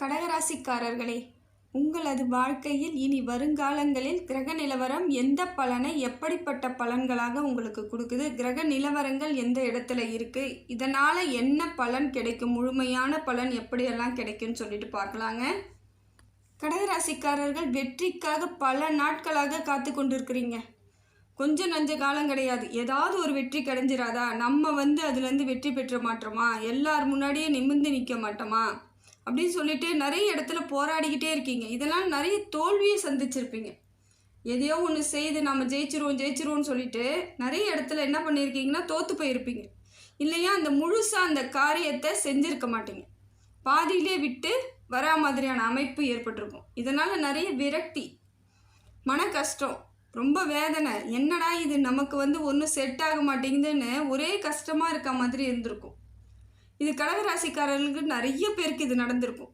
கடகராசிக்காரர்களே உங்களது வாழ்க்கையில் இனி வருங்காலங்களில் கிரக நிலவரம் எந்த பலனை எப்படிப்பட்ட பலன்களாக உங்களுக்கு கொடுக்குது? கிரக நிலவரங்கள் எந்த இடத்துல இருக்கு? இதனால என்ன பலன் கிடைக்கும்? முழுமையான பலன் எப்படியெல்லாம் கிடைக்கும்னு சொல்லிட்டு பார்க்கலாங்க. கடகராசிக்காரர்கள் வெற்றிக்காக பல நாட்களாக காத்து கொண்டிருக்கிறீங்க. கொஞ்சம் நஞ்ச காலம் கிடையாது. ஏதாவது ஒரு வெற்றி கிடைஞ்சிராதா? நம்ம வந்து அதுலேருந்து வெற்றி பெற்ற மாட்டோமா? எல்லார் முன்னாடியே நிமிர்ந்து நிற்க மாட்டோமா? அப்படின்னு சொல்லிட்டு நிறைய இடத்துல போராடிக்கிட்டே இருக்கீங்க. இதெல்லாம் நிறைய தோல்வியை சந்திச்சிருப்பீங்க. எதையோ ஒன்று செய்து நம்ம ஜெயிச்சிருவோம் ஜெயிச்சிருவோம்னு சொல்லிட்டு நிறைய இடத்துல என்ன பண்ணியிருக்கீங்கன்னா தோற்று போயிருப்பீங்க. இல்லையா? அந்த முழுசாக அந்த காரியத்தை செஞ்சிருக்க மாட்டீங்க. பாதியிலே விட்டு வரா மாதிரியான அமைப்பு ஏற்பட்டிருக்கும். இதனால் நிறைய விரக்தி மன கஷ்டம் ரொம்ப வேதனை. என்னடா இது? நமக்கு வந்து ஒன்றும் செட் ஆக மாட்டேங்குதுன்னு ஒரே கஷ்டமாக இருக்க மாதிரி இருந்திருக்கும். இது கடகராசிக்காரர்களுக்கு நிறைய பேருக்கு இது நடந்திருக்கும்.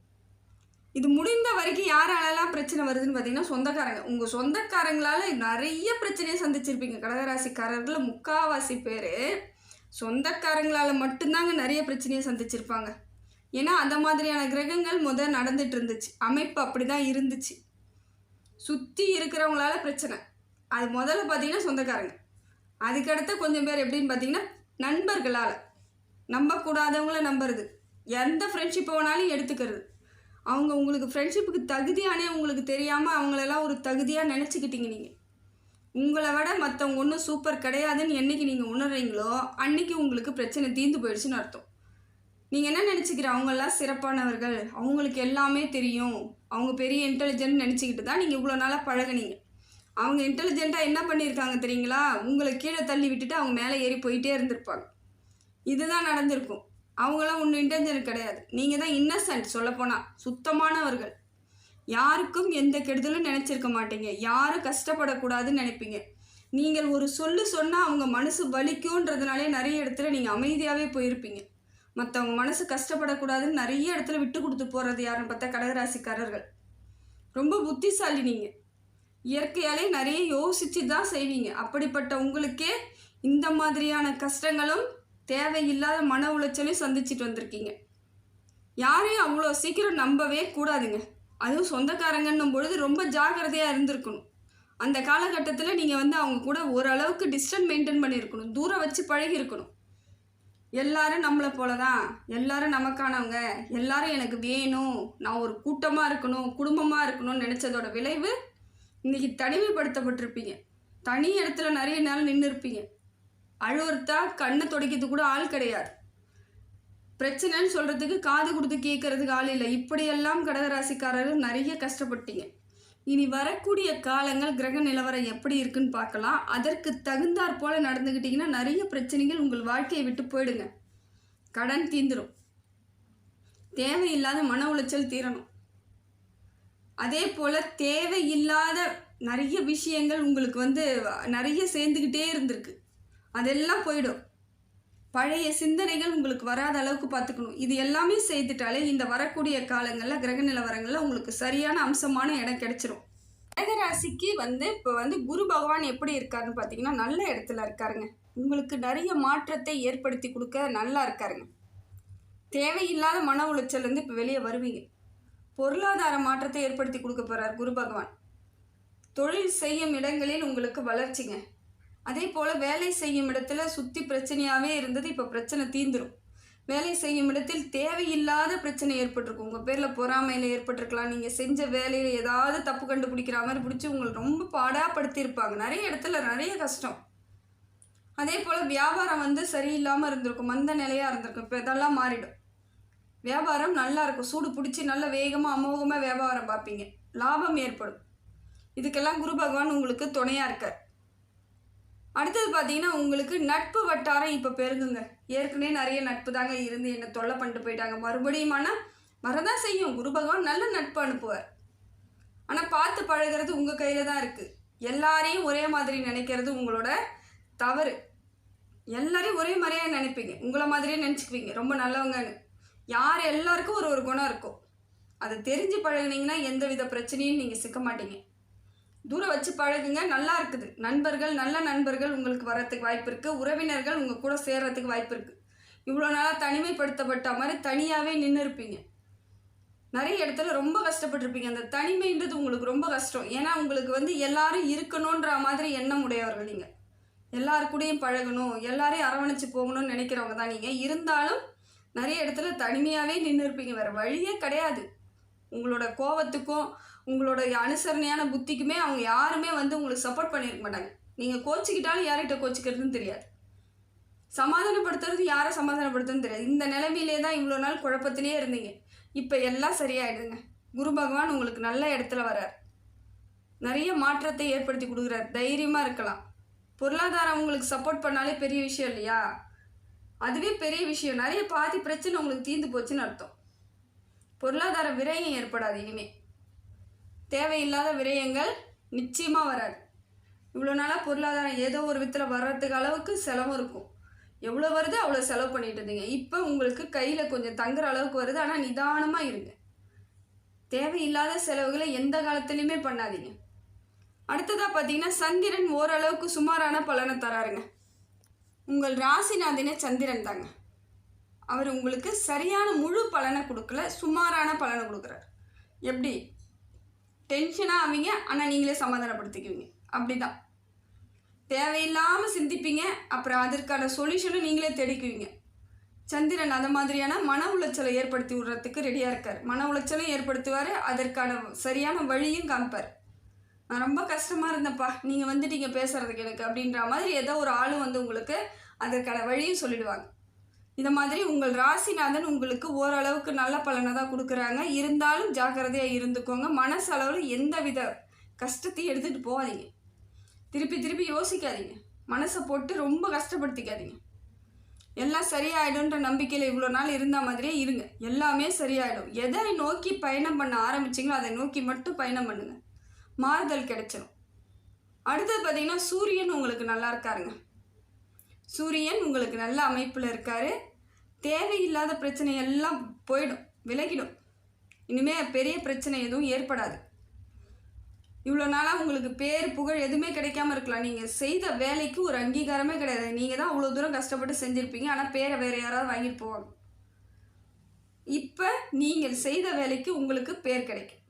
இது முடிந்த வரைக்கும் யாராலலாம் பிரச்சனை வருதுன்னு பார்த்தீங்கன்னா சொந்தக்காரங்க. உங்கள் சொந்தக்காரங்களால் நிறைய பிரச்சனையை சந்திச்சிருப்பீங்க. கடகராசிக்காரர்களில் முக்காவாசி பேர் சொந்தக்காரங்களால் மட்டும்தாங்க நிறைய பிரச்சனையை சந்திச்சிருப்பாங்க. ஏன்னா அந்த மாதிரியான கிரகங்கள் முத நடந்துட்டு இருந்துச்சு. அமைப்பு அப்படி தான் இருந்துச்சு. சுற்றி இருக்கிறவங்களால பிரச்சனை. அது முதல்ல பார்த்தீங்கன்னா சொந்தக்காரங்க. அதுக்கடுத்து கொஞ்சம் பேர் எப்படின்னு பார்த்தீங்கன்னா நண்பர்களால். நம்பக்கூடாதவங்கள நம்புறது. எந்த ஃப்ரெண்ட்ஷிப் வேணாலும் எடுத்துக்கிறது. அவங்க உங்களுக்கு ஃப்ரெண்ட்ஷிப்புக்கு தகுதியானே உங்களுக்கு தெரியாமல் அவங்களெல்லாம் ஒரு தகுதியாக நினச்சிக்கிட்டீங்க நீங்கள் உங்களை விட மற்றவங்க ஒன்றும் சூப்பர் கிடையாதுன்னு என்றைக்கு நீங்கள் உணர்றீங்களோ அன்னைக்கு உங்களுக்கு பிரச்சனை தீர்ந்து போயிடுச்சுன்னு அர்த்தம். நீங்கள் என்ன நினச்சிக்கிற? அவங்கெல்லாம் சிறப்பானவர்கள். அவங்களுக்கு எல்லாமே தெரியும். அவங்க பெரிய இன்டெலிஜென்ட் நினச்சிக்கிட்டு தான் நீங்கள் இவ்வளோ நாளாக பழகுனீங்க. அவங்க இன்டெலிஜென்ட்டாக என்ன பண்ணியிருக்காங்க தெரியுங்களா? உங்களை கீழே தள்ளி விட்டுட்டு அவங்க மேலே ஏறி போயிட்டே இருந்திருப்பாங்க. இதுதான் நடந்திருக்கும். அவங்களாம் ஒன்றும் இன்டெலிஜென்ட் கிடையாது. நீங்கள் தான் இன்னசென்ட் சொல்லப்போனால் சுத்தமானவர்கள். யாருக்கும் எந்த கெடுதலும் நினச்சிருக்க மாட்டீங்க. யாரும் கஷ்டப்படக்கூடாதுன்னு நினைப்பீங்க. நீங்கள் ஒரு சொல்லு சொன்னால் அவங்க மனசு வலிக்கும்ன்றதுனாலே நிறைய இடத்துல நீங்கள் அமைதியாகவே போயிருப்பீங்க. மற்றவங்க மனசு கஷ்டப்படக்கூடாதுன்னு நிறைய இடத்துல விட்டு கொடுத்து போகிறது யாருன்னு பார்த்தா கடகராசிக்காரர்கள். ரொம்ப புத்திசாலி நீங்கள் இயற்கையாலே நிறைய யோசித்து தான் செய்வீங்க. அப்படிப்பட்ட உங்களுக்கே இந்த மாதிரியான கஷ்டங்களும் தேவையில்லாத மன உளைச்சலையும் சந்திச்சுட்டு வந்திருக்கீங்க. யாரையும் அவ்வளோ சீக்கிரம் நம்பவே கூடாதுங்க. அதுவும் சொந்தக்காரங்கன்னும் பொழுது ரொம்ப ஜாக்கிரதையாக இருந்திருக்கணும். அந்த காலகட்டத்தில் நீங்கள் வந்து அவங்க கூட ஓரளவுக்கு டிஸ்டன்ஸ் மெயின்டைன் பண்ணியிருக்கணும். தூரம் வச்சு பழகி இருக்கணும் எல்லாரும் நம்மளை போல தான் எல்லாரும் நமக்கானவங்க. எல்லாரும் எனக்கு வேணும். நான் ஒரு கூட்டமாக இருக்கணும் குடும்பமாக இருக்கணும்னு நினச்சதோட விளைவு இன்னைக்கு தனிமைப்படுத்தப்பட்டிருப்பீங்க. தனி இடத்துல நிறைய நாள் நின்று இருப்பீங்க அழுவுறதா கண்ணை துடைக்கிறது கூட ஆள் கிடையாது. பிரச்சனைன்னு சொல்கிறதுக்கு காது கொடுத்து கேட்கறதுக்கு ஆள் இல்லை. இப்படியெல்லாம் கடகராசிக்காரர்கள் நிறைய கஷ்டப்பட்டீங்க. இனி வரக்கூடிய காலங்கள் கிரக நிலவரம் எப்படி இருக்குன்னு பார்க்கலாம். அதற்கு தகுந்தாற் போல் நடந்துக்கிட்டிங்கன்னா நிறைய பிரச்சனைகள் உங்கள் வாழ்க்கையை விட்டு போயிடுங்க. கடன் தீந்துடும் தேவையில்லாத மன உளைச்சல் தீரணும். அதே போல் தேவையில்லாத நிறைய விஷயங்கள் உங்களுக்கு வந்து நிறைய சேர்ந்துக்கிட்டே இருந்திருக்கு. அதெல்லாம் போயிடும். பழைய சிந்தனைகள் உங்களுக்கு வராத அளவுக்கு பார்த்துக்கணும். இது எல்லாமே செய்துட்டாலே இந்த வரக்கூடிய காலங்களில் கிரக நிலவரங்களில் உங்களுக்கு சரியான அம்சமான இடம் கிடைச்சிரும். கடகராசிக்கு வந்து இப்போ வந்து குரு பகவான் எப்படி இருக்காருன்னு பார்த்தீங்கன்னா நல்ல இடத்துல இருக்காருங்க. உங்களுக்கு நிறைய மாற்றத்தை ஏற்படுத்தி கொடுக்க நல்லா இருக்காருங்க. தேவையில்லாத மன உளைச்சல்லேருந்து இப்போ வெளியே வருவீங்க. பொருளாதார மாற்றத்தை ஏற்படுத்தி கொடுக்க போகிறார் குரு பகவான். தொழில் செய்யும் இடங்களில் உங்களுக்கு வளர்ச்சிங்க. அதே போல் வேலை செய்யும் இடத்துல சுற்றி பிரச்சனையாகவே இருந்தது இப்போ பிரச்சனை தீந்துடும் வேலை செய்யும் இடத்தில் தேவையில்லாத பிரச்சனை ஏற்பட்டிருக்கும். உங்கள் பேரில் பொறாமையில் ஏற்பட்டிருக்கலாம். நீங்கள் செஞ்ச வேலையில் ஏதாவது தப்பு கண்டுபிடிக்கிற மாதிரி பிடிச்சி உங்களை ரொம்ப பாடாப்படுத்தியிருப்பாங்க. நிறைய இடத்துல நிறைய கஷ்டம். அதே போல் வியாபாரம் வந்து சரியில்லாமல் இருந்திருக்கும். மந்த நிலையாக இருந்திருக்கும். இப்போ இதெல்லாம் மாறிடும். வியாபாரம் நல்லா இருக்கும். சூடு பிடிச்சி நல்லா வேகமாக அமோகமாக வியாபாரம் பார்ப்பீங்க. லாபம் ஏற்படும். இதுக்கெல்லாம் குரு பகவான் உங்களுக்கு துணையாக இருக்கார். அடுத்தது பார்த்தீங்கன்னா உங்களுக்கு நட்பு வட்டாரம் இப்போ பெருகுங்க. ஏற்கனவே நிறைய நட்பு தாங்க இருந்து என்னை தொல்லை பண்ணிட்டு போயிட்டாங்க. மறுபடியும் ஆனால் வரதான் செய்யும். குரு பகவான் நல்ல நட்பு அனுப்புவார். ஆனால் பார்த்து பழகிறது உங்கள் கையில் தான் இருக்குது எல்லாரையும் ஒரே மாதிரி நினைக்கிறது உங்களோட தவறு. எல்லாரையும் ஒரே மாதிரியே நினைப்பீங்க. உங்களை மாதிரியே நினச்சிக்குவீங்க. ரொம்ப நல்லவங்கன்னு. யார் எல்லாருக்கும் ஒரு ஒரு குணம் இருக்கும். அதை தெரிஞ்சு பழகுனீங்கன்னா எந்த வித பிரச்சனையும் நீங்கள் சிக்க மாட்டீங்க. தூரம் வச்சு பழகுங்க நல்லா இருக்குது. நண்பர்கள் நல்ல நண்பர்கள் உங்களுக்கு வரத்துக்கு வாய்ப்பு இருக்குது உறவினர்கள் உங்கள் கூட சேர்கிறதுக்கு வாய்ப்பு இருக்குது இவ்வளோ நாளாக தனிமைப்படுத்தப்பட்ட மாதிரி தனியாகவே நின்று இருப்பீங்க நிறைய இடத்துல ரொம்ப கஷ்டப்பட்டிருப்பீங்க. அந்த தனிமைன்றது உங்களுக்கு ரொம்ப கஷ்டம். ஏன்னா உங்களுக்கு வந்து எல்லாரும் இருக்கணுன்ற மாதிரி எண்ணம் உடையவர்கள் நீங்கள் எல்லாருக்கூடையும் கூடயும் பழகணும். எல்லாரையும் அரவணைச்சு போகணும்னு நினைக்கிறவங்க தான் நீங்கள் இருந்தாலும் நிறைய இடத்துல தனிமையாகவே நின்று இருப்பீங்க வேறு வழியே கிடையாது. உங்களோட கோவத்துக்கும் உங்களோட அனுசரணையான புத்திக்குமே அவங்க யாருமே வந்து உங்களுக்கு சப்போர்ட் பண்ணியிருக்க மாட்டாங்க. நீங்கள் கோச்சிக்கிட்டாலும் யார்கிட்ட கோச்சிக்கிறதுன்னு தெரியாது. சமாதானப்படுத்துறது யாரை சமாதானப்படுத்துன்னு தெரியாது. இந்த நிலைமையிலே தான் இவ்வளோ நாள் குழப்பத்திலே இருந்தீங்க. இப்போ எல்லாம் சரியாயிடுதுங்க. குரு பகவான் உங்களுக்கு நல்ல இடத்துல வரார் நிறைய மாற்றத்தை ஏற்படுத்தி கொடுக்குறார். தைரியமாக இருக்கலாம். பொருளாதாரம் உங்களுக்கு சப்போர்ட் பண்ணாலே பெரிய விஷயம் இல்லையா? அதுவே பெரிய விஷயம். நிறைய பாதி பிரச்சனை உங்களுக்கு தீர்ந்து போச்சுன்னு அர்த்தம். பொருளாதார விரயம் ஏற்படாது இனிமேல் தேவையில்லாத விரயங்கள் நிச்சயமாக வராது. இவ்வளோ நாளாக பொருளாதாரம் ஏதோ ஒரு விதத்தில் வர்றதுக்கு அளவுக்கு செலவு இருக்கும். எவ்வளோ வருதோ அவ்வளோ செலவு பண்ணிட்டு இருந்தீங்க. இப்போ உங்களுக்கு கையில் கொஞ்சம் தங்குற அளவுக்கு வருது ஆனால் நிதானமாக இருங்க. தேவையில்லாத செலவுகளை எந்த காலத்துலேயுமே பண்ணாதீங்க. அடுத்ததாக பார்த்தீங்கன்னா சந்திரன் ஓரளவுக்கு சுமாரான பலனை தராருங்க. உங்கள் ராசிநாதினே சந்திரன் தாங்க. அவர் உங்களுக்கு சரியான முழு பலனை கொடுக்கல சுமாரான பலனை கொடுக்குறாரு. எப்படி? டென்ஷனாக ஆவீங்க ஆனால் நீங்களே சமாதானப்படுத்திக்குவீங்க. அப்படிதான். தேவையில்லாமல் சிந்திப்பீங்க அப்புறம் அதற்கான சொல்யூஷனும் நீங்களே தேடிக்குவீங்க. சந்திரன் அந்த மாதிரியான மன உளைச்சலை ஏற்படுத்தி விடுறதுக்கு ரெடியாக இருக்கார். மன உளைச்சலும் ஏற்படுத்துவார் அதற்கான சரியான வழியும் காமிப்பார் நான் ரொம்ப கஷ்டமாக இருந்தேன்ப்பா. நீங்கள் வந்துட்டீங்க பேசுகிறதுக்கு எனக்கு அப்படின்ற மாதிரி ஏதோ ஒரு ஆளும் வந்து உங்களுக்கு அதற்கான வழியும் சொல்லிடுவாங்க. இந்த மாதிரி உங்கள் ராசிநாதன் உங்களுக்கு ஓரளவுக்கு நல்ல பலனை தான் கொடுக்குறாங்க. இருந்தாலும் ஜாக்கிரதையாக இருந்துக்கோங்க. மனசளவில் எந்த வித கஷ்டத்தையும் எடுத்துகிட்டு போகாதீங்க. திருப்பி திருப்பி யோசிக்காதீங்க. மனசை போட்டு ரொம்ப கஷ்டப்படுத்திக்காதீங்க. எல்லாம் சரியாயிடும்ன்ற நம்பிக்கையில் இவ்வளோ நாள் இருந்த மாதிரியே இருங்க. எல்லாமே சரியாயிடும். எதை நோக்கி பயணம் பண்ண ஆரம்பிச்சிங்களோ அதை நோக்கி மட்டும் பயணம் பண்ணுங்கள் மாறுதல் கிடைச்சிடும் அடுத்தது பார்த்தீங்கன்னா சூரியன் உங்களுக்கு நல்லா இருக்காருங்க. சூரியன் உங்களுக்கு நல்ல அமைப்பில் இருக்காரு. தேவையில்லாத பிரச்சனை எல்லாம் போயிடும் விலகிடும். இனிமே பெரிய பிரச்சனை எதுவும் ஏற்படாது. இவ்வளோ நாளாக உங்களுக்கு பேர் புகழ் எதுவுமே கிடைக்காம இருக்கலாம். நீங்கள் செய்த வேலைக்கு ஒரு அங்கீகாரமே கிடையாது. நீங்கள் தான் அவ்வளோ தூரம் கஷ்டப்பட்டு செஞ்சுருப்பீங்க. ஆனால் பேரை வேறு யாராவது வாங்கிட்டு போவாங்க. இப்போ நீங்கள் செய்த வேலைக்கு உங்களுக்கு பேர் கிடைக்கும்.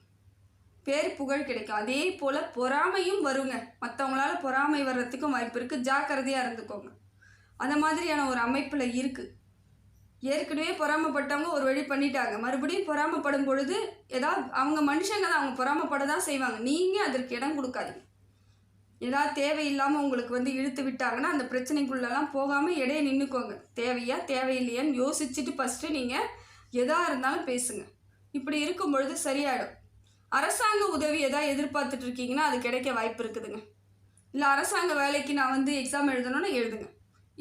பேர் புகழ் கிடைக்கும். அதே போல் பொறாமையும் வருங்க. மற்றவங்களால பொறாமை வர்றதுக்கும் வாய்ப்பு இருக்குது ஜாக்கிரதையாக இருந்துக்கோங்க. அந்த மாதிரியான ஒரு அமைப்பில் இருக்குது ஏற்கனவே பொறாமப்பட்டவங்க ஒரு வழி பண்ணிட்டாங்க. மறுபடியும் பொறாமப்படும் பொழுது ஏதாவது அவங்க மனுஷங்க தான் அவங்க பொறாமப்பட தான் செய்வாங்க. நீங்கள் அதற்கு இடம் கொடுக்காதீங்க. ஏதாவது தேவையில்லாமல் உங்களுக்கு வந்து இழுத்து விட்டாங்கன்னா அந்த பிரச்சனைக்குள்ளெல்லாம் போகாமல் இடையே நின்றுக்கோங்க தேவையா தேவையில்லையான்னு யோசிச்சுட்டு ஃபஸ்ட்டு நீங்கள் எதாக இருந்தாலும் பேசுங்க. இப்படி இருக்கும் பொழுது சரியாயிடும். அரசாங்க உதவி எதாவது எதிர்பார்த்துட்டு இருக்கீங்கன்னா அது கிடைக்க வாய்ப்பு இருக்குதுங்க. இல்லை அரசாங்க வேலைக்கு நான் வந்து எக்ஸாம் எழுதணும்னு எழுதுங்க.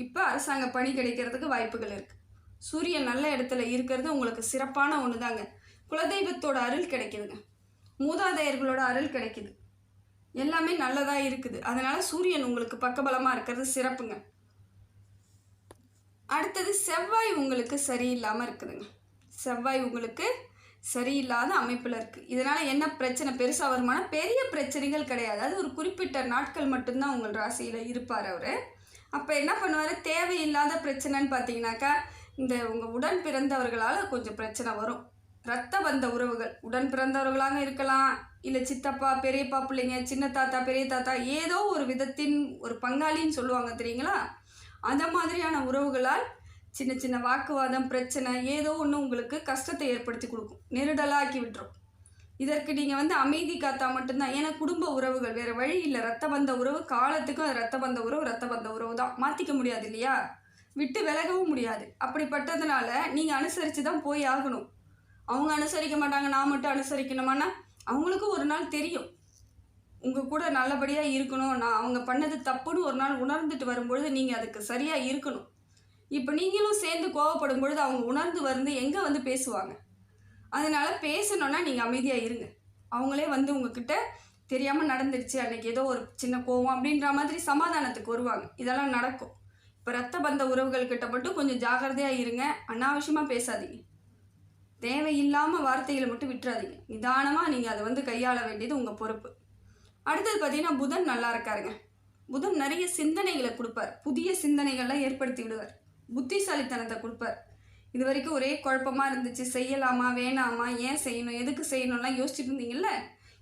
இப்போ அரசாங்க பணி கிடைக்கிறதுக்கு வாய்ப்புகள் இருக்குது சூரியன் நல்ல இடத்துல இருக்கிறது உங்களுக்கு சிறப்பான ஒன்று தாங்க குலதெய்வத்தோட அருள் கிடைக்குதுங்க. மூதாதையர்களோட அருள் கிடைக்குது. எல்லாமே நல்லதாக இருக்குது. அதனால் சூரியன் உங்களுக்கு பக்கபலமாக இருக்கிறது சிறப்புங்க. அடுத்தது செவ்வாய் உங்களுக்கு சரியில்லாமல் இருக்குதுங்க. செவ்வாய் உங்களுக்கு சரியில்லாத அமைப்பில் இருக்குது இதனால் என்ன பிரச்சனை? பெருசாக வருமானா பெரிய பிரச்சனைகள் கிடையாது. அது ஒரு குறிப்பிட்ட நாட்கள் மட்டும்தான் உங்கள் ராசியில் இருப்பார் அவர். அப்போ என்ன பண்ணுவார்? தேவையில்லாத பிரச்சனைன்னு பார்த்தீங்கன்னாக்கா இந்த உங்கள் உடன் பிறந்தவர்களால் கொஞ்சம் பிரச்சனை வரும். ரத்த பந்த உறவுகள். உடன் பிறந்தவர்களாக இருக்கலாம். இல்லை சித்தப்பா பெரியப்பா பிள்ளைங்க சின்ன தாத்தா பெரிய தாத்தா ஏதோ ஒரு விதத்தின் ஒரு பங்காளின்னு சொல்லுவாங்க தெரியுங்களா? அந்த மாதிரியான உறவுகளால் சின்ன சின்ன வாக்குவாதம் பிரச்சனை ஏதோ ஒன்று உங்களுக்கு கஷ்டத்தை ஏற்படுத்தி கொடுக்கும். நெருடலாக்கி விட்டுரும். இதற்கு நீங்கள் வந்து அமைதி காத்தா மட்டும்தான். ஏன்னா குடும்ப உறவுகள் வேறு வழி இல்லை. ரத்த பந்த உறவு காலத்துக்கும் அது ரத்த பந்த உறவு ரத்த பந்த உறவு தான். மாற்றிக்க முடியாது இல்லையா? விட்டு விலகவும் முடியாது. அப்படிப்பட்டதுனால நீங்கள் அனுசரித்து தான் போய் ஆகணும். அவங்க அனுசரிக்க மாட்டாங்க நான் மட்டும் அனுசரிக்கணுமானா அவங்களுக்கும் ஒரு நாள் தெரியும். உங்கள் கூட நல்லபடியாக இருக்கணும். நான் அவங்க பண்ணது தப்புன்னு ஒரு நாள் உணர்ந்துட்டு வரும்பொழுது நீங்கள் அதுக்கு சரியாக இருக்கணும். இப்போ நீங்களும் சேர்ந்து கோவப்படும் பொழுது அவங்க உணர்ந்து வந்து எங்கே வந்து பேசுவாங்க? அதனால் பேசணுன்னா நீங்கள் அமைதியாக இருங்க. அவங்களே வந்து உங்ககிட்ட தெரியாமல் நடந்துருச்சு அன்றைக்கி ஏதோ ஒரு சின்ன கோவம் அப்படின்ற மாதிரி சமாதானத்துக்கு வருவாங்க. இதெல்லாம் நடக்கும். இப்போ ரத்த பந்த உறவுகள்கிட்ட மட்டும் கொஞ்சம் ஜாக்கிரதையாக இருங்க. அனாவசியமாக பேசாதீங்க. தேவையில்லாமல் வார்த்தைகளை மட்டும் விட்டுறாதீங்க. நிதானமாக நீங்கள் அதை வந்து கையாள வேண்டியது உங்கள் பொறுப்பு. அடுத்தது பார்த்தீங்கன்னா புதன் நல்லா இருக்காருங்க. புதன் நிறைய சிந்தனைகளை கொடுப்பார். புதிய சிந்தனைகள்லாம் ஏற்படுத்தி விடுவார். புத்திசாலித்தனத்தை கொடுப்பார். இது வரைக்கும் ஒரே குழப்பமாக இருந்துச்சு. செய்யலாமா வேணாமா ஏன் செய்யணும் எதுக்கு செய்யணும்லாம் யோசிச்சுட்டு இருந்தீங்கல்ல?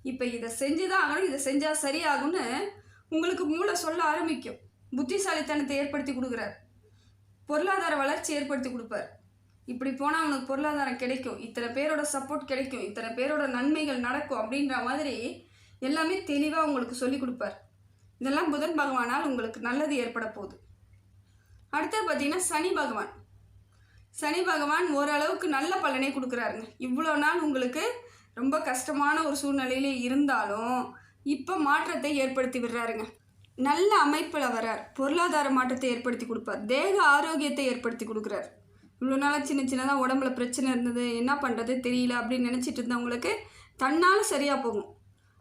இப்போ இதை செஞ்சு தான் ஆகணும் இதை செஞ்சால் சரியாகும்னு உங்களுக்கு மூளை சொல்ல ஆரம்பிக்கும். புத்திசாலித்தனத்தை ஏற்படுத்தி கொடுக்குறாரு. பொருளாதார வளர்ச்சி ஏற்படுத்தி கொடுப்பார். இப்படி போனால் அவனுக்கு பொருளாதாரம் கிடைக்கும் இத்தனை பேரோட சப்போர்ட் கிடைக்கும் இத்தனை பேரோட நன்மைகள் நடக்கும் அப்படின்ற மாதிரி எல்லாமே தெளிவாக உங்களுக்கு சொல்லி கொடுப்பார். இதெல்லாம் புதன் பகவானால் உங்களுக்கு நல்லது ஏற்பட போகுது. அடுத்தது பார்த்தீங்கன்னா சனி பகவான். சனி பகவான் ஓரளவுக்கு நல்ல பலனை கொடுக்குறாருங்க. இவ்வளோ நாள் உங்களுக்கு ரொம்ப கஷ்டமான ஒரு சூழ்நிலையில இருந்தாலும் இப்போ மாற்றத்தை ஏற்படுத்தி விடுறாருங்க. நல்ல அமைப்பில் வரார் பொருளாதார மாற்றத்தை ஏற்படுத்தி கொடுப்பார். தேக ஆரோக்கியத்தை ஏற்படுத்தி கொடுக்குறார். இவ்வளோ நாளாக சின்ன சின்னதாக உடம்புல பிரச்சனை இருந்தது என்ன பண்ணுறது தெரியல அப்படின்னு நினச்சிட்டு இருந்தவங்களுக்கு தன்னால் சரியாக போகும்.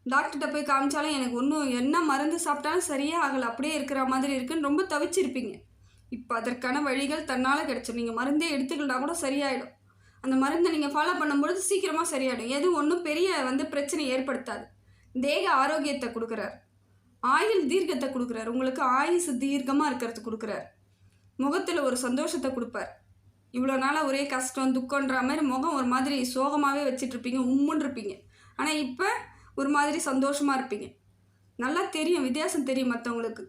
டாக்டர்கிட்ட போய் காமிச்சாலும் எனக்கு ஒன்றும் என்ன மருந்து சாப்பிட்டாலும் சரியாக ஆகலை. அப்படியே இருக்கிற மாதிரி இருக்குன்னு ரொம்ப தவிச்சிருப்பீங்க. இப்போ அதற்கான வழிகள் தன்னால் கிடச்சிடும் நீங்கள் மருந்தே எடுத்துக்கிட்டா கூட சரியாயிடும். அந்த மருந்தை நீங்கள் ஃபாலோ பண்ணும்பொழுது சீக்கிரமாக சரியாயிடும். எது ஒன்றும் பெரிய வந்து பிரச்சனை ஏற்படுத்தாது. தேக ஆரோக்கியத்தை கொடுக்குறார். ஆயுள் தீர்க்கத்தை கொடுக்குறார். உங்களுக்கு ஆயுசு தீர்க்கமாக இருக்கிறது கொடுக்குறார். முகத்தில் ஒரு சந்தோஷத்தை கொடுப்பார். இவ்வளோ நாளாக ஒரே கஷ்டம் துக்கன்ற மாதிரி முகம் ஒரு மாதிரி சோகமாகவே வச்சிட்ருப்பீங்க உம்முன்னு இருப்பீங்க. ஆனால் இப்போ ஒரு மாதிரி சந்தோஷமாக இருப்பீங்க. நல்லா தெரியும் வித்தியாசம் தெரியும் மற்றவங்களுக்கு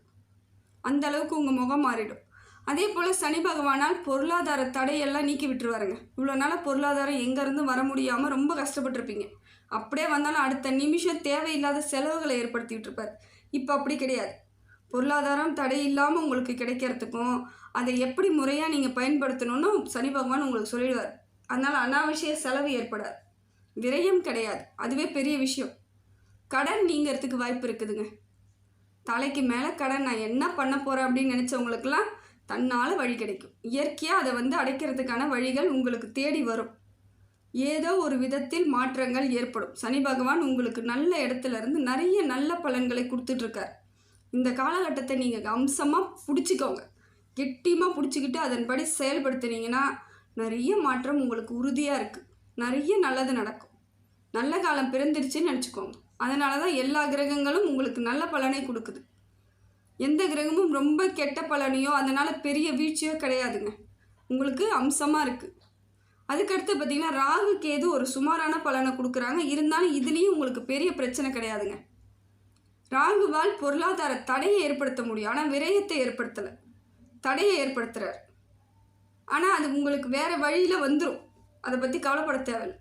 அந்த அளவுக்கு உங்கள் முகம் மாறிடும். அதே போல் சனி பகவானால் பொருளாதார தடையெல்லாம் நீக்கி விட்டுருவாருங்க. இவ்வளோ நாளாக பொருளாதாரம் எங்கேருந்து வர முடியாமல் ரொம்ப கஷ்டப்பட்டிருப்பீங்க. அப்படியே வந்தாலும் அடுத்த நிமிஷம் தேவையில்லாத செலவுகளை ஏற்படுத்திக்கிட்டு இருப்பார். இப்போ அப்படி கிடையாது. பொருளாதாரம் தடை இல்லாமல் உங்களுக்கு கிடைக்கிறதுக்கும் அதை எப்படி முறையாக நீங்கள் பயன்படுத்தணும்னு சனி பகவான் உங்களுக்கு சொல்லிடுவார். அதனால் அனாவசிய செலவு ஏற்படாது. விரயம் கிடையாது. அதுவே பெரிய விஷயம். கடன் நீங்கிறதுக்கு வாய்ப்பு இருக்குதுங்க. தலைக்கு மேலே கடன் நான் என்ன பண்ண போகிறேன் அப்படின்னு நினச்சவங்களுக்கெல்லாம் தன்னால் வழி கிடைக்கும். இயற்கையாக அதை வந்து அடைக்கிறதுக்கான வழிகள் உங்களுக்கு தேடி வரும். ஏதோ ஒரு விதத்தில் மாற்றங்கள் ஏற்படும். சனி பகவான் உங்களுக்கு நல்ல இடத்துல இருந்து நிறைய நல்ல பலன்களை கொடுத்துட்ருக்கார். இந்த காலகட்டத்தை நீங்கள் அம்சமாக பிடிச்சிக்கோங்க. கெட்டியமாக பிடிச்சிக்கிட்டு அதன்படி செயல்படுத்துனீங்கன்னா நிறைய மாற்றம் உங்களுக்கு உறுதியாக இருக்குது நிறைய நல்லது நடக்கும். நல்ல காலம் பிறந்துருச்சுன்னு நினச்சிக்கோங்க. அதனால தான் எல்லா கிரகங்களும் உங்களுக்கு நல்ல பலனை கொடுக்குது. எந்த கிரகமும் ரொம்ப கெட்ட பலனையோ அதனால் பெரிய வீழ்ச்சியோ கிடையாதுங்க. உங்களுக்கு அம்சமாக இருக்குது அதுக்கடுத்து பார்த்தீங்கன்னா ராகு கேது ஒரு சுமாரான பலனை கொடுக்குறாங்க. இருந்தாலும் இதுலேயும் உங்களுக்கு பெரிய பிரச்சனை கிடையாதுங்க. ராகுவால் பொருளாதார தடையை ஏற்படுத்த முடியும். ஆனால் விரயத்தை ஏற்படுத்தலை. தடையை ஏற்படுத்துகிறார் ஆனால் அது உங்களுக்கு வேறு வழியில் வந்துடும் அதை பற்றி கவலைப்பட தேவையில்லை.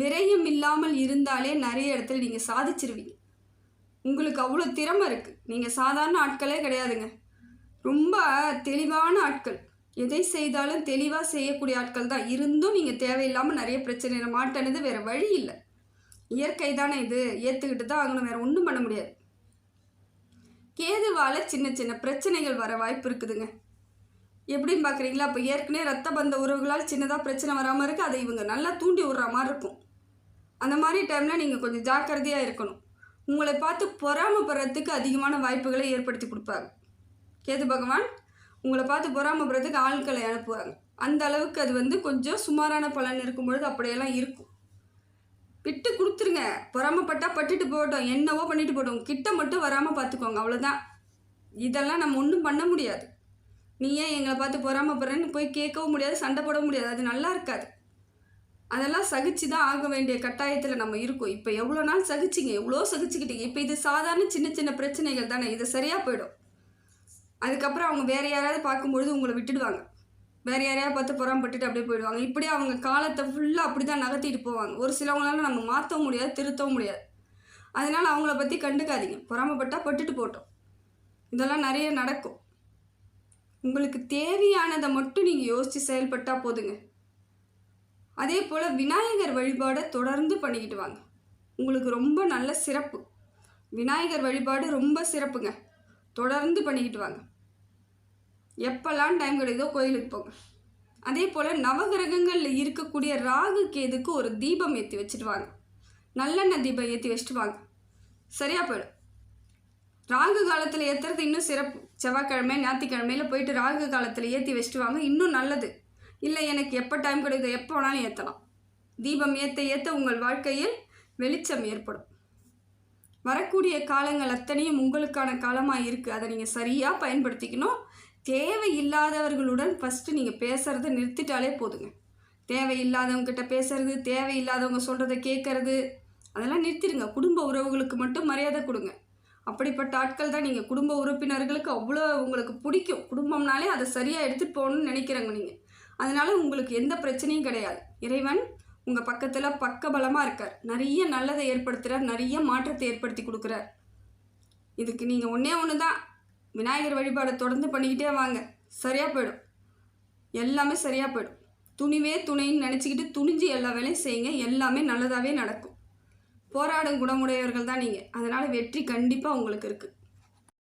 விரயம் இல்லாமல் இருந்தாலே நிறைய இடத்துல நீங்கள் சாதிச்சிருவீங்க. உங்களுக்கு அவ்வளோ திறமை இருக்குது நீங்கள் சாதாரண ஆட்களே கிடையாதுங்க. ரொம்ப தெளிவான ஆட்கள். எதை செய்தாலும் தெளிவாக செய்யக்கூடிய ஆட்கள் தான். இருந்தும் நீங்கள் தேவையில்லாமல் நிறைய பிரச்சனைகளை மாட்டினது வேறு வழி இல்லை. இயற்கை தானே இது. ஏற்றுக்கிட்டு தான் ஆகணும். வேறு ஒன்றும் பண்ண முடியாது. கேதுவால் சின்ன சின்ன பிரச்சனைகள் வர வாய்ப்பு இருக்குதுங்க. எப்படின்னு பார்க்குறீங்களா அப்போ ஏற்கனவே ரத்த பந்த உறவுகளால் சின்னதாக பிரச்சனை வராமல் இருக்குது அதை இவங்க நல்லா தூண்டி விடுற மாதிரி இருக்கும். அந்த மாதிரி டைமில் நீங்கள் கொஞ்சம் ஜாக்கிரதையாக இருக்கணும். உங்களை பார்த்து பொறாமப்படுறதுக்கு அதிகமான வாய்ப்புகளை ஏற்படுத்தி கொடுப்பாங்க கேது பகவான் உங்களை பார்த்து பொறாமப்படுறதுக்கு ஆட்களை அனுப்புவாங்க அந்த அளவுக்கு அது வந்து கொஞ்சம் சுமாரான பலன் இருக்கும் பொழுது அப்படியெல்லாம் இருக்கும். விட்டு கொடுத்துருங்க. பொறாமப்பட்டால் பட்டுட்டு போகட்டும். என்னவோ பண்ணிட்டு போட்டோம் கிட்ட மட்டும் வராமல் பார்த்துக்கோங்க. அவ்வளோதான் இதெல்லாம் நம்ம ஒன்றும் பண்ண முடியாது. நீ ஏன் எங்களை பார்த்து பொறாமப்படுறேன்னு போய் கேட்கவும் முடியாது சண்டை போடவும் முடியாது. அது நல்லா இருக்காது. அதெல்லாம் சகிச்சு தான் ஆக வேண்டிய கட்டாயத்தில் நம்ம இருக்கோம். இப்போ எவ்வளோ நாள் சகிச்சிங்க? எவ்வளோ சகிச்சுக்கிட்டீங்க? இப்போ இது சாதாரண சின்ன சின்ன பிரச்சனைகள் தானே. இது சரியாக போயிடும். அதுக்கப்புறம் அவங்க வேறு யாராவது பார்க்கும்பொழுது உங்களை விட்டுடுவாங்க. வேறு யாரையாவது பார்த்து புறம்பட்டுட்டு அப்படியே போயிடுவாங்க. இப்படியே அவங்க காலத்தை ஃபுல்லாக அப்படி தான் நகர்த்திட்டு போவாங்க. ஒரு சிலவங்களால நம்ம மாற்றவும் முடியாது திருத்தவும் முடியாது. அதனால் அவங்கள பற்றி கண்டுக்காதீங்க. பொறாமப்பட்டால் பட்டுட்டு போட்டோம். இதெல்லாம் நிறைய நடக்கும். உங்களுக்கு தேவையானதை மட்டும் நீங்கள் யோசித்து செயல்பட்டால் போதுங்க. அதே போல் விநாயகர் வழிபாடை தொடர்ந்து பண்ணிக்கிட்டு வாங்க. உங்களுக்கு ரொம்ப நல்ல சிறப்பு. விநாயகர் வழிபாடு ரொம்ப சிறப்புங்க. தொடர்ந்து பண்ணிக்கிட்டு வாங்க. எப்போல்லாம் டைம் கிடைக்குதோ கோயிலுக்கு போங்க. அதே போல் நவகிரகங்களில் இருக்கக்கூடிய ராகு கேதுக்கு ஒரு தீபம் ஏற்றி வச்சுட்டு வாங்க. நல்லெண்ணெய் தீபம் ஏற்றி வச்சுட்டு வாங்க. சரியாக போயிடும். ராகு காலத்தில் ஏற்றுறது இன்னும் சிறப்பு. செவ்வாய்க்கிழமை ஞாயிற்றுக்கிழமையில் போயிட்டு ராகு காலத்தில் ஏற்றி வச்சுட்டு வாங்க. இன்னும் நல்லது. இல்லை எனக்கு எப்போ டைம் கிடைக்குதோ எப்போ வேணாலும் ஏற்றலாம். தீபம் ஏற்ற ஏற்ற உங்கள் வாழ்க்கையில் வெளிச்சம் ஏற்படும். வரக்கூடிய காலங்கள் அத்தனையும் உங்களுக்கான காலமாக இருக்குது அதை நீங்கள் சரியாக பயன்படுத்திக்கணும். தேவையில்லாதவர்களுடன் ஃபஸ்ட்டு நீங்கள் பேசுகிறத நிறுத்திட்டாலே போதுங்க. தேவையில்லாதவங்ககிட்ட பேசுறது தேவையில்லாதவங்க சொல்கிறத கேட்குறது அதெல்லாம் நிறுத்திடுங்க. குடும்ப உறவுகளுக்கு மட்டும் மரியாதை கொடுங்க. அப்படிப்பட்ட ஆட்கள் தான் நீங்கள் குடும்ப உறுப்பினர்களுக்கு அவ்வளோ உங்களுக்கு பிடிக்கும். குடும்பம்னாலே அதை சரியாக எடுத்துகிட்டு போகணும்னு நினைக்கிறவங்க நீங்கள் அதனால் உங்களுக்கு எந்த பிரச்சனையும் கிடையாது. இறைவன் உங்கள் பக்கத்தில் பக்கபலமாக இருக்கார். நிறைய நல்லதை ஏற்படுத்துகிறார் நிறைய மாற்றத்தை ஏற்படுத்தி கொடுக்குறார். இதுக்கு நீங்கள் ஒன்றே ஒன்று தான் விநாயகர் வழிபாடை தொடர்ந்து பண்ணிக்கிட்டே வாங்க. சரியாக போயிடும். எல்லாமே சரியாக போயிடும். துணிவே துணைன்னு நினச்சிக்கிட்டு துணிஞ்சு எல்லா வேலையும் செய்யுங்க. எல்லாமே நல்லதாகவே நடக்கும். போராடும் குணமுடையவர்கள் தான் நீங்கள் அதனால் வெற்றி கண்டிப்பாக உங்களுக்கு இருக்குது